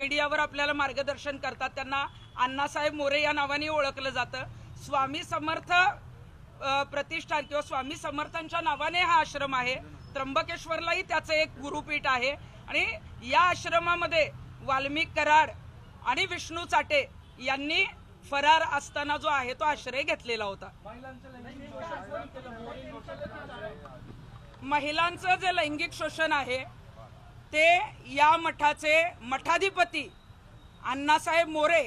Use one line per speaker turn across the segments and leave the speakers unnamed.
मीडियावर आपल्याला मार्गदर्शन करतात. त्यांना अण्णासाहेब मोरे या नावाने ओळखलं जातं. स्वामी समर्थ प्रतिष्ठान किंवा स्वामी समर्थांच्या नावाने हा आश्रम आहे. त्र्यंबकेश्वरलाही त्याचं एक गुरुपीठ आहे. आणि या आश्रमामध्ये वाल्मिक कराड आणि विष्णू चाटे यांनी फरार असताना जो आहे तो आश्रय घेतलेला होता. महिलांचं जे लैंगिक शोषण आहे ते या मठाचे मठाधिपती अण्णासाहेब मोरे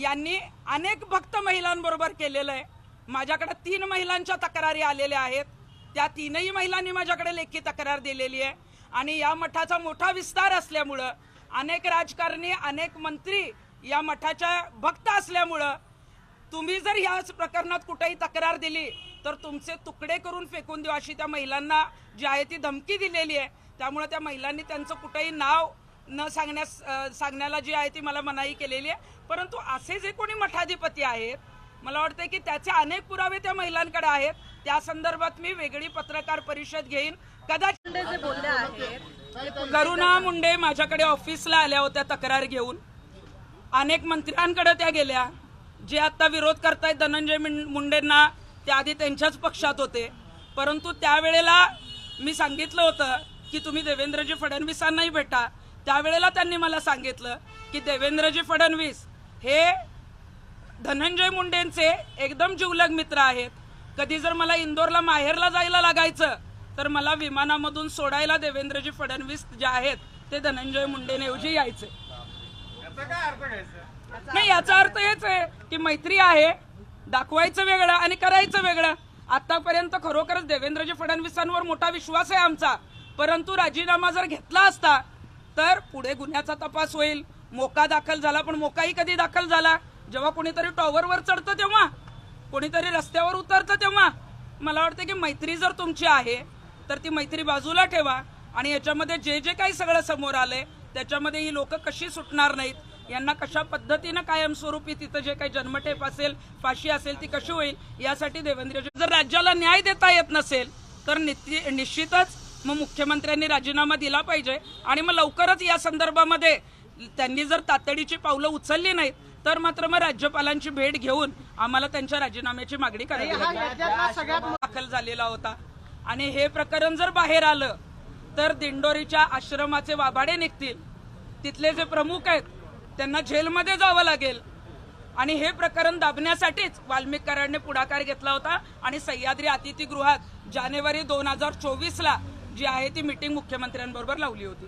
यांनी अनेक भक्त महिलांबरोबर केलेलं आहे. माझ्याकडे तीन महिलांच्या तक्रारी आलेल्या आहेत. त्या तीनही महिलांनी माझ्याकडे लेखी तक्रार दिलेली आहे. आणि या मठाचा मोठा विस्तार असल्यामुळं अनेक राजकारणी अनेक मंत्री या मठाच्या भक्त असल्यामुळं तुम्ही जर याच प्रकरणात कुठेही तक्रार दिली तर तुमचे तुकडे करून फेकून देऊ अशी त्या महिलांना जी आहे ती धमकी दिलेली आहे. त्यामुळे त्या महिलांनी त्यांचं कुठेही नाव न सांगण्यास सांगण्याला जी आहे ती मला मनाई केलेली आहे. परंतु असे जे कोणी मठाधिपती आहेत मला वाटतं की त्याचे अनेक पुरावे त्या महिलांकडे आहेत. त्या संदर्भात मी वेगळी पत्रकार परिषद घेईन. कदाचित
जे बोलले आहेत
करुणा मुंडे माझ्याकडे ऑफिसला आल्या होत्या तक्रार घेऊन. अनेक मंत्र्यांकडे त्या गेल्या जे आता विरोध करतायत धनंजय मुंडेंना ते आधी त्यांच्याच पक्षात होते. परंतु त्यावेळेला मी सांगितलं होतं की तुम्ही देवेंद्रजी फडणवीसांनाही भेटा. त्यावेळेला त्यांनी मला सांगितलं की देवेंद्रजी फडणवीस हे धनंजय मुंडेंचे एकदम जिवलग मित्र आहेत. कधी जर मला इंदोरला माहेरला जायला लागायचं तर मला विमानामधून सोडायला देवेंद्रजी फडणवीस जे आहेत ते धनंजय मुंडेंऐवजी यायचे. नाही याचा अर्थ हेच आहे की मैत्री आहे दाखवायचं वेगळं आणि करायचं वेगळं. आतापर्यंत खरोखरच देवेंद्रजी फडणवीसांवर मोठा विश्वास आहे आमचा. परंतु राजीनामा जर घेतला असता तर पुढे गुन्ह्याचा तपास होईल. मोका दाखल झाला पण मोकाही कधी दाखल झाला? जेव्हा कोणीतरी टॉवरवर चढतं तेव्हा? कोणीतरी रस्त्यावर उतरतं तेव्हा? मला वाटतं की मैत्री जर तुमची आहे तर ती मैत्री बाजूला ठेवा आणि याच्यामध्ये जे जे काही सगळं समोर आलंय त्याच्यामध्ये ही लोक कशी सुटणार नाहीत? यांना कशा पद्धतीनं कायमस्वरूपी तिथं जे काही जन्मठेप असेल फाशी असेल ती कशी होईल? यासाठी देवेंद्रजी जर राज्याला न्याय देता येत नसेल तर निश्चितच मग मुख्यमंत्र्यांनी राजीनामा दिला पाहिजे. आणि मग लवकरच या संदर्भामध्ये त्यांनी जर तातडीची पावलं उचलली नाहीत तर मात्र मग राज्यपालांची भेट घेऊन आम्हाला त्यांच्या राजीनाम्याची मागणी लागेल. दाखल झालेला होता. आणि हे प्रकरण जर बाहेर आलं तर दिंडोरीच्या आश्रमाचे वाभाडे निघतील. तिथले जे प्रमुख आहेत त्यांना जेलमध्ये जावं लागेल. आणि हे प्रकरण दाबण्यासाठीच वाल्मिक कराडने पुढाकार घेतला होता. आणि सह्याद्री अतिथीगृहात जानेवारी दोन हजार चोवीसला जी आहे ती मिटिंग मुख्यमंत्र्यांबरोबर लावली होती.